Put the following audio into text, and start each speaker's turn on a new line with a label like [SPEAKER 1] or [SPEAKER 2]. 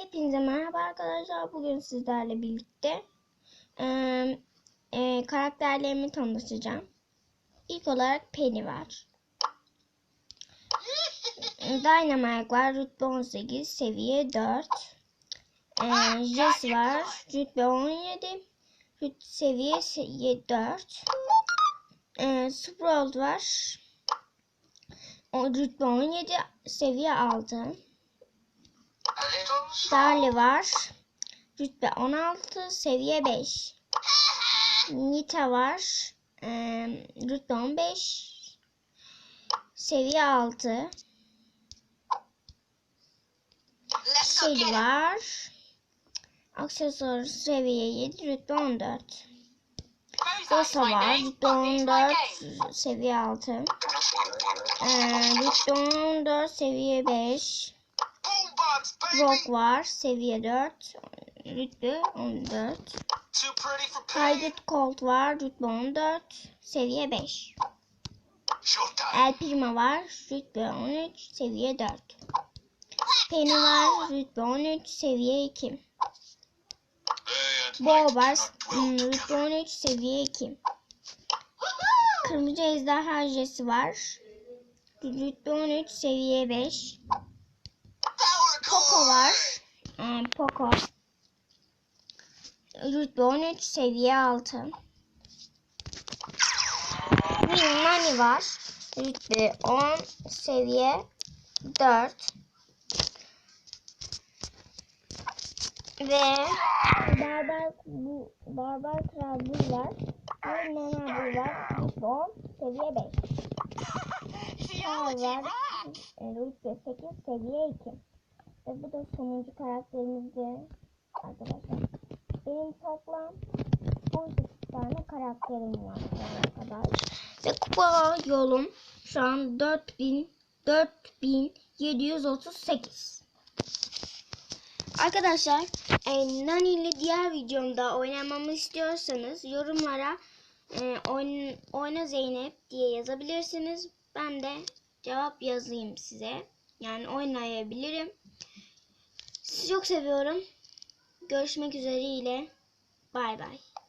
[SPEAKER 1] Hepinize merhaba arkadaşlar. Bugün sizlerle birlikte eee, eee, karakterlerimi tanıtacağım. İlk olarak Penny var. Dynamite var. Rütbe 18. Seviye 4. Eee Jess var. Rütbe 17. Rütbe seviye se- 4. Eee Sprout var. O rütbe 17. Seviye 6. Darli var. Rütbe 16, seviye 5. Nita var. Ee, rütbe 15, seviye 6. Shelly var. Aksesuar seviye 7, rütbe 14. Rosa var. Rütbe 14, seviye 6. Ee, rütbe 14, seviye 5. Rock var. Seviye 4. Rütbe 14.
[SPEAKER 2] Too pretty for pain.
[SPEAKER 1] Private Colt var. Rütbe 14. Seviye 5.
[SPEAKER 2] Showtime.
[SPEAKER 1] El Prima var. Rütbe 13. Seviye 4. Penny var. Rütbe 13. Seviye 2.
[SPEAKER 2] Day and
[SPEAKER 1] Bo var. hmm, Rütbe
[SPEAKER 2] together.
[SPEAKER 1] 13. Seviye 2. Kırmızı Ejderha Jesi var. Rütbe 13. Seviye 5. Poco var. Ee, Poco. Rütbe 13 seviye 6. Bir Nani var. Rütbe 10 seviye 4. Ve Barbar bu Barbar Kral bu var. Ve Nana bu var. Rütbe 10 seviye 5. Star var. e, Rütbe 8 seviye 2. Ve bu da sonuncu karakterimizdi arkadaşlar. Benim toplam 18 tane karakterim var şu kadar. Ve kupa yolum şu an 4000 4738. Arkadaşlar e, Nani ile diğer videomda oynamamı istiyorsanız yorumlara e, oyun, oyna Zeynep diye yazabilirsiniz. Ben de cevap yazayım size. Yani oynayabilirim. Çok seviyorum. Görüşmek üzere ile bay bay.